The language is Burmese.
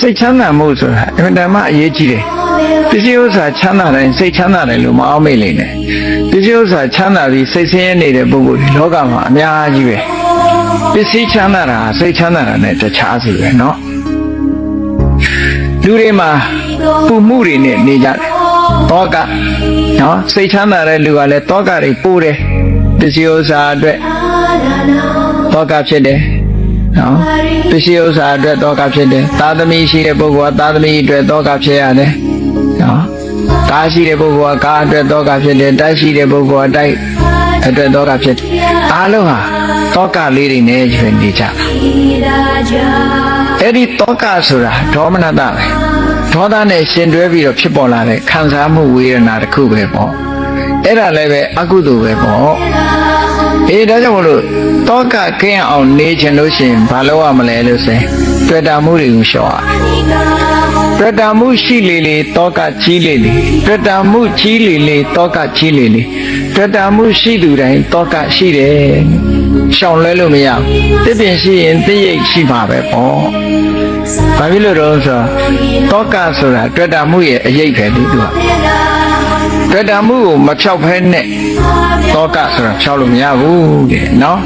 စိတ်ချမ်းသာမှုဆိုတာအမှန်တမ်းအရေးကြီးတယ်ပစ္စည်းဥစ္စာချမ်းသာတိုင်းစိတ်ချမ်းသာတယ်လို့မအောင်မေ့လိမ့်နဲ့ပစ္စည်းဥစ္စာချမ်းသာပြီးစိတ်ဆင်းရဲနေတဲ့ပုဂ္ဂိုလ်ဒီလောကမှာအများကြီးပဲပစ္စည်းချမ်းသာတာဟာစိတ်ချမ်းသာတာနဲ့တခြားစီပဲเนาะလူတွေမှာပူမှုတွေနဲ့နေကြတယ်တောကနော်စိတ်ချမ်းသာတဲ့လူကလည်းတောကတွေပိုးတယ်ပစ္စည်းဥစ္စာအတွက်တောကဖြစ်တယ် နော်ပစ္စည်းဥစ္စာအတွက်တောကဖြစ်တယ်သာသမီရှိတဲ့ပုဂ္ဂိုလ်ကသာသမီအတွက်တောကဖြစ်ရတယ်နော်ကားရှိတဲ့ပုဂ္ဂိုလ်ကကားအတွက်တောကဖြစ်တယ်တိုက်ရှိတဲ့ပုဂ္ဂိုလ်ကတိုက်အတွက်တောကဖြစ်တယ်အားလုံးဟာတောကလေးတွေနဲ့ကျွေးနေကြတာအဲ့ဒီတောကဆိုတာဒေါမနတပဲဒေါသနဲ့ရှင်တွဲပြီးတော့ဖြစ်ပေါ်လာတဲ့ခံစားမှုဝေဒနာတစ်ခုပဲပေါ့အဲ့ဒါလည်းပဲအကုသိုလ်ပဲပေါ့ အေးဒါကြောင့်မလို့တောကကင်းအောင်နေချင်လို့ရှိရင်ဘာလုပ်ရမလဲလို့ဆိုရင်တွေ့တာမှုတွေကိုရှော့ရတွေ့တာမှုရှိလေလေတောကကြီးလေလေတွေ့တာမှုကြီးလေလေတောကကြီးလေလေတွေ့တာမှုရှိသူတိုင်းတောကရှိတယ်ရှောင်လဲလို့မရဘူးတစ်ပင်ရှိရင်တစ်ရိတ်ရှိမှာပဲပေါ့။ဘာဖြစ်လို့တော့ဆိုတော့တောကဆိုတာတွေ့တာမှုရဲ့အရေးပဲလေသူက တွေ့တာမှုကိုမဖြောက်ဖဲနဲ့တောကဆိုတာဖြောက်လို့မရဘူးတဲ့နော်